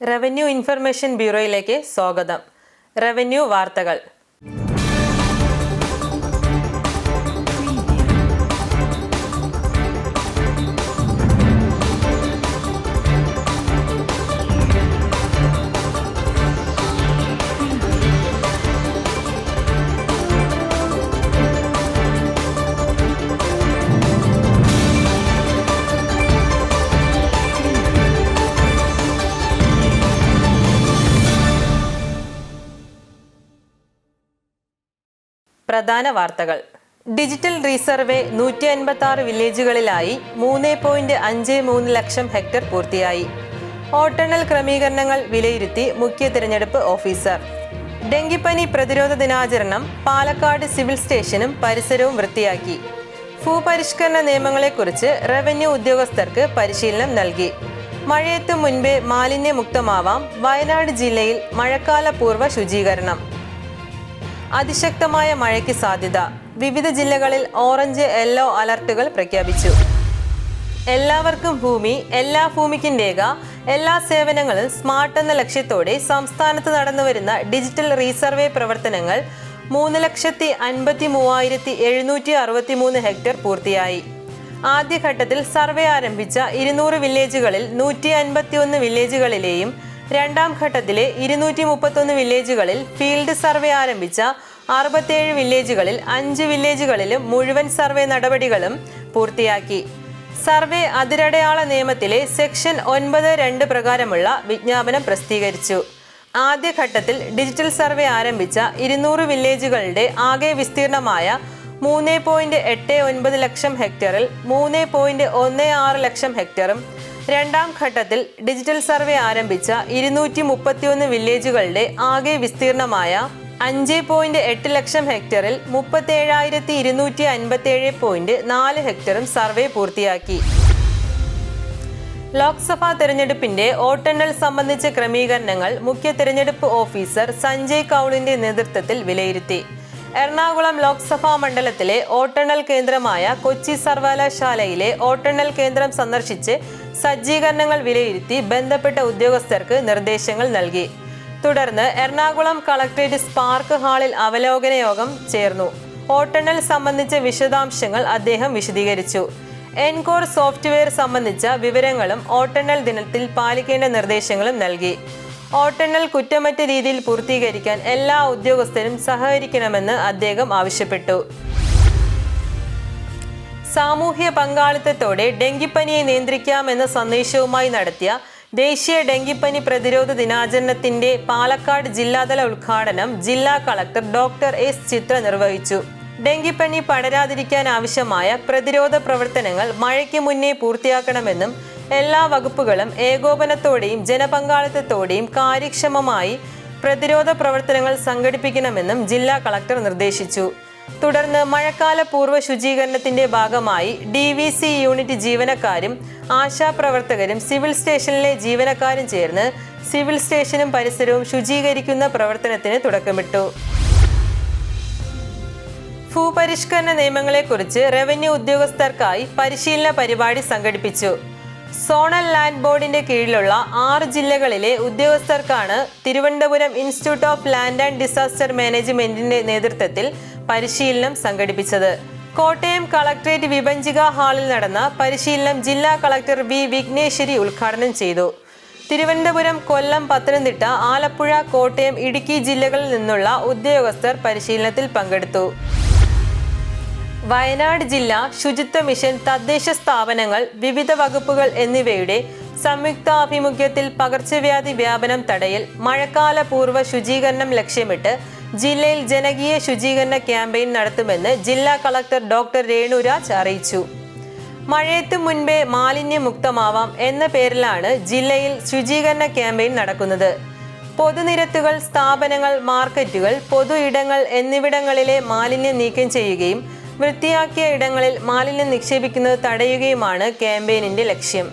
Revenue information ബ്യൂറോയിലേക്ക് സ്വാഗതം. Revenue വാർത്തകൾ. പ്രധാന വാർത്തകൾ. ഡിജിറ്റൽ റീസർവേ നൂറ്റി അൻപത്തി ആറ് വില്ലേജുകളിലായി മൂന്ന് പോയിന്റ് അഞ്ച് മൂന്ന് ലക്ഷം ഹെക്ടർ പൂർത്തിയായി. ഓട്ടണൽ ക്രമീകരണങ്ങൾ വിലയിരുത്തി മുഖ്യ തിരഞ്ഞെടുപ്പ് ഓഫീസർ. ഡെങ്കിപ്പനി പ്രതിരോധ ദിനാചരണം പാലക്കാട് സിവിൽ സ്റ്റേഷനും പരിസരവും വൃത്തിയാക്കി. ഭൂപരിഷ്കരണ നിയമങ്ങളെക്കുറിച്ച് റവന്യൂ ഉദ്യോഗസ്ഥർക്ക് പരിശീലനം നൽകി. മഴയത്തു മുൻപേ മാലിന്യമുക്തമാവാം വയനാട് ജില്ലയിൽ മഴക്കാല പൂർവ ശുചീകരണം. അതിശക്തമായ മഴയ്ക്ക് സാധ്യത. വിവിധ ജില്ലകളിൽ ഓറഞ്ച് യെല്ലോ അലർട്ടുകൾ പ്രഖ്യാപിച്ചു. എല്ലാവർക്കും ഭൂമി എല്ലാ ഭൂമിക്കും രേഖ എല്ലാ സേവനങ്ങളും സ്മാർട്ട് എന്ന ലക്ഷ്യത്തോടെ സംസ്ഥാനത്ത് നടന്നുവരുന്ന ഡിജിറ്റൽ റീസർവേ പ്രവർത്തനങ്ങൾ മൂന്ന് ലക്ഷത്തി അൻപത്തി മൂവായിരത്തി എഴുന്നൂറ്റി അറുപത്തി മൂന്ന് ഹെക്ടർ പൂർത്തിയായി. ആദ്യഘട്ടത്തിൽ സർവേ ആരംഭിച്ച ഇരുന്നൂറ് വില്ലേജുകളിൽ നൂറ്റി അൻപത്തി ഒന്ന് വില്ലേജുകളിലെയും രണ്ടാം ഘട്ടത്തിലെ ഇരുന്നൂറ്റി മുപ്പത്തൊന്ന് വില്ലേജുകളിൽ ഫീൽഡ് സർവേ ആരംഭിച്ച അറുപത്തേഴ് വില്ലേജുകളിൽ അഞ്ച് വില്ലേജുകളിലും മുഴുവൻ സർവേ നടപടികളും പൂർത്തിയാക്കി. സർവേ അതിരടയാള നിയമത്തിലെ സെക്ഷൻ ഒൻപത് രണ്ട് പ്രകാരമുള്ള വിജ്ഞാപനം പ്രസിദ്ധീകരിച്ചു. ആദ്യഘട്ടത്തിൽ ഡിജിറ്റൽ സർവേ ആരംഭിച്ച ഇരുന്നൂറ് വില്ലേജുകളുടെ ആകെ വിസ്തീർണമായ മൂന്ന് പോയിന്റ് എട്ട് ഒൻപത് ലക്ഷം ഹെക്ടറിൽ മൂന്ന് പോയിന്റ് ഒന്ന് ആറ് ലക്ഷം ഹെക്ടറും രണ്ടാം ഘട്ടത്തിൽ ഡിജിറ്റൽ സർവേ ആരംഭിച്ച ഇരുന്നൂറ്റി മുപ്പത്തിയൊന്ന് വില്ലേജുകളുടെ ആകെ വിസ്തീർണമായ അഞ്ച് പോയിന്റ് എട്ട് ലക്ഷം ഹെക്ടറിൽ മുപ്പത്തേഴായിരത്തി ഇരുന്നൂറ്റി അൻപത്തേഴ് പോയിന്റ് നാല് ഹെക്ടറും സർവേ പൂർത്തിയാക്കി. ലോക്സഭാ തെരഞ്ഞെടുപ്പിന്റെ വോട്ടെണ്ണൽ സംബന്ധിച്ച ക്രമീകരണങ്ങൾ മുഖ്യ തെരഞ്ഞെടുപ്പ് ഓഫീസർ സഞ്ജയ് കൗളിന്റെ നേതൃത്വത്തിൽ വിലയിരുത്തി. എറണാകുളം ലോക്സഭാ മണ്ഡലത്തിലെ വോട്ടെണ്ണൽ കേന്ദ്രമായ കൊച്ചി സർവകലാശാലയിലെ വോട്ടെണ്ണൽ കേന്ദ്രം സന്ദർശിച്ച് സജ്ജീകരണങ്ങൾ വിലയിരുത്തി ബന്ധപ്പെട്ട ഉദ്യോഗസ്ഥർക്ക് നിർദ്ദേശങ്ങൾ നൽകി. തുടർന്ന് എറണാകുളം കളക്ട്രേറ്റ് സ്പാർക്ക് ഹാളിൽ അവലോകന യോഗം ചേർന്നു. ഓട്ടെണ്ണൽ സംബന്ധിച്ച വിശദാംശങ്ങൾ അദ്ദേഹം വിശദീകരിച്ചു. എൻകോർ സോഫ്റ്റ്വെയർ സംബന്ധിച്ച വിവരങ്ങളും ഓട്ടെണ്ണൽ ദിനത്തിൽ പാലിക്കേണ്ട നിർദ്ദേശങ്ങളും നൽകി. ഓട്ടെണ്ണൽ കുറ്റമറ്റ രീതിയിൽ പൂർത്തീകരിക്കാൻ എല്ലാ ഉദ്യോഗസ്ഥരും സഹകരിക്കണമെന്ന് അദ്ദേഹം ആവശ്യപ്പെട്ടു. സാമൂഹ്യ പങ്കാളിത്തത്തോടെ ഡെങ്കിപ്പനിയെ നിയന്ത്രിക്കാമെന്ന സന്ദേശവുമായി നടത്തിയ ദേശീയ ഡെങ്കിപ്പനി പ്രതിരോധ ദിനാചരണത്തിന്റെ പാലക്കാട് ജില്ലാതല ഉദ്ഘാടനം ജില്ലാ കളക്ടർ ഡോക്ടർ എസ് ചിത്ര നിർവഹിച്ചു. ഡെങ്കിപ്പനി പടരാതിരിക്കാൻ ആവശ്യമായ പ്രതിരോധ പ്രവർത്തനങ്ങൾ മഴയ്ക്ക് മുന്നേ പൂർത്തിയാക്കണമെന്നും എല്ലാ വകുപ്പുകളും ഏകോപനത്തോടെയും ജനപങ്കാളിത്തത്തോടെയും കാര്യക്ഷമമായി പ്രതിരോധ പ്രവർത്തനങ്ങൾ സംഘടിപ്പിക്കണമെന്നും ജില്ലാ കളക്ടർ നിർദ്ദേശിച്ചു. തുടർന്ന് മഴക്കാല പൂർവ ശുചീകരണത്തിന്റെ ഭാഗമായി ഡി വി സി യൂണിറ്റ് ജീവനക്കാരും ആശാപ്രവർത്തകരും സിവിൽ സ്റ്റേഷനിലെ ജീവനക്കാരും ചേർന്ന് സിവിൽ സ്റ്റേഷനും പരിസരവും ശുചീകരിക്കുന്ന പ്രവർത്തനത്തിന് തുടക്കമിട്ടു. ഭൂപരിഷ്കരണ നിയമങ്ങളെക്കുറിച്ച് റവന്യൂ ഉദ്യോഗസ്ഥർക്കായി പരിശീലന പരിപാടി സംഘടിപ്പിച്ചു. സോണൽ ലാൻഡ് ബോർഡിന്റെ കീഴിലുള്ള ആറ് ജില്ലകളിലെ ഉദ്യോഗസ്ഥർക്കാണ് Thiruvananthapuram institute of land and disaster മാനേജ്മെന്റിന്റെ നേതൃത്വത്തിൽ പരിശീലനം സംഘടിപ്പിച്ചത്. കോട്ടയം കളക്ടറേറ്റ് വിഭജിക ഹാളിൽ നടന്ന പരിശീലനം ജില്ലാ കളക്ടർ വി വിഘ്നേശ്വരി ഉദ്ഘാടനം ചെയ്തു. തിരുവനന്തപുരം കൊല്ലം പത്തനംതിട്ട ആലപ്പുഴ കോട്ടയം ഇടുക്കി ജില്ലകളിൽ നിന്നുള്ള ഉദ്യോഗസ്ഥർ പരിശീലനത്തിൽ പങ്കെടുത്തു. വയനാട് ജില്ല ശുചിത്വ മിഷൻ തദ്ദേശ സ്ഥാപനങ്ങൾ വിവിധ വകുപ്പുകൾ എന്നിവയുടെ സംയുക്താഭിമുഖ്യത്തിൽ പകർച്ചവ്യാധി വ്യാപനം തടയൽ മഴക്കാല പൂർവ ശുചീകരണം ലക്ഷ്യമിട്ട് ജില്ലയിൽ ജനകീയ ശുചീകരണ ക്യാമ്പയിൻ നടത്തുമെന്ന് ജില്ലാ കളക്ടർ ഡോക്ടർ രേണുരാജ് അറിയിച്ചു. മഴയത്തു മുൻപേ മാലിന്യമുക്തമാവാം എന്ന പേരിലാണ് ജില്ലയിൽ ശുചീകരണ ക്യാമ്പയിൻ നടക്കുന്നത്. പൊതുനിരത്തുകൾ സ്ഥാപനങ്ങൾ മാർക്കറ്റുകൾ പൊതു ഇടങ്ങൾ എന്നിവിടങ്ങളിലെ മാലിന്യം നീക്കം ചെയ്യുകയും വൃത്തിയാക്കിയ ഇടങ്ങളിൽ മാലിന്യം നിക്ഷേപിക്കുന്നത് തടയുകയുമാണ് ക്യാമ്പയിനിന്റെ ലക്ഷ്യം.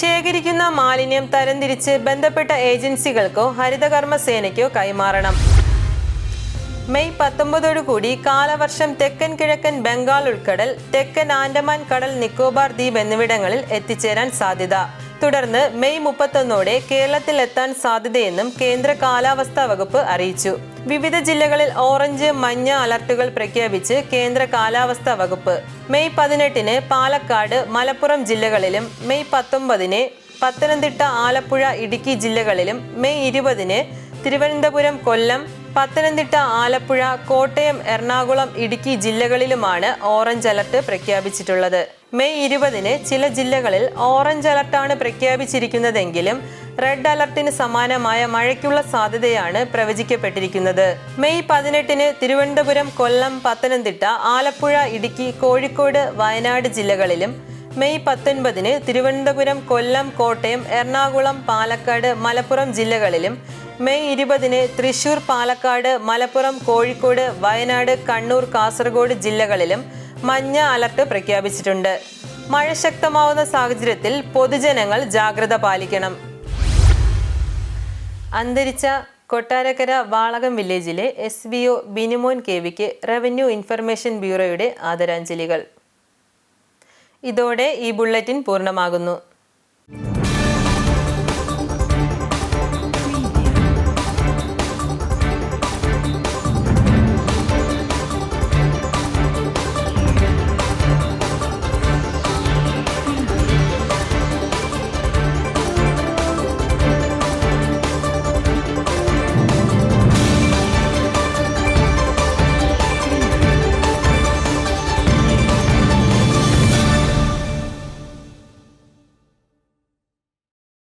ശേഖരിക്കുന്ന മാലിന്യം തരംതിരിച്ച് ബന്ധപ്പെട്ട ഏജൻസികൾക്കോ ഹരിതകർമ്മ സേനയ്ക്കോ കൈമാറണം. മെയ് പത്തൊമ്പതോടുകൂടി കാലവർഷം തെക്കൻ കിഴക്കൻ ബംഗാൾ ഉൾക്കടൽ തെക്കൻ ആൻഡമാൻ കടൽ നിക്കോബാർ ദ്വീപ് എന്നിവിടങ്ങളിൽ എത്തിച്ചേരാൻ സാധ്യത. തുടർന്ന് മെയ് മുപ്പത്തൊന്നോടെ കേരളത്തിൽ എത്താൻ സാധ്യതയെന്നും കേന്ദ്ര കാലാവസ്ഥാ വകുപ്പ് അറിയിച്ചു. വിവിധ ജില്ലകളിൽ ഓറഞ്ച് മഞ്ഞ അലർട്ടുകൾ പ്രഖ്യാപിച്ച് കേന്ദ്ര കാലാവസ്ഥാ വകുപ്പ്. മെയ് പതിനെട്ടിന് പാലക്കാട് മലപ്പുറം ജില്ലകളിലും മെയ് പത്തൊമ്പതിന് പത്തനംതിട്ട ആലപ്പുഴ ഇടുക്കി ജില്ലകളിലും മെയ് ഇരുപതിന് തിരുവനന്തപുരം കൊല്ലം പത്തനംതിട്ട ആലപ്പുഴ കോട്ടയം എറണാകുളം ഇടുക്കി ജില്ലകളിലുമാണ് ഓറഞ്ച് അലർട്ട് പ്രഖ്യാപിച്ചിട്ടുള്ളത്. മെയ് ഇരുപതിന് ചില ജില്ലകളിൽ ഓറഞ്ച് അലർട്ടാണ് പ്രഖ്യാപിച്ചിരിക്കുന്നതെങ്കിലും റെഡ് അലർട്ടിന് സമാനമായ മഴയ്ക്കുള്ള സാധ്യതയാണ് പ്രവചിക്കപ്പെട്ടിരിക്കുന്നത്. മെയ് പതിനെട്ടിന് തിരുവനന്തപുരം കൊല്ലം പത്തനംതിട്ട ആലപ്പുഴ ഇടുക്കി കോഴിക്കോട് വയനാട് ജില്ലകളിലും മെയ് പത്തൊൻപതിന് തിരുവനന്തപുരം കൊല്ലം കോട്ടയം എറണാകുളം പാലക്കാട് മലപ്പുറം ജില്ലകളിലും മെയ് ഇരുപതിന് തൃശൂർ പാലക്കാട് മലപ്പുറം കോഴിക്കോട് വയനാട് കണ്ണൂർ കാസർഗോഡ് ജില്ലകളിലും മഞ്ഞ അലർട്ട് പ്രഖ്യാപിച്ചിട്ടുണ്ട്. മഴ ശക്തമാവുന്ന സാഹചര്യത്തിൽ പൊതുജനങ്ങൾ ജാഗ്രത പാലിക്കണം. അന്തരിച്ച കൊട്ടാരക്കര വാളകം വില്ലേജിലെ S B O Binimon K വിക്ക് റവന്യൂ ഇൻഫർമേഷൻ ബ്യൂറോയുടെ ആദരാഞ്ജലികൾ. ഇതോടെ ഈ ബുള്ളറ്റിൻ പൂർണമാകുന്നു.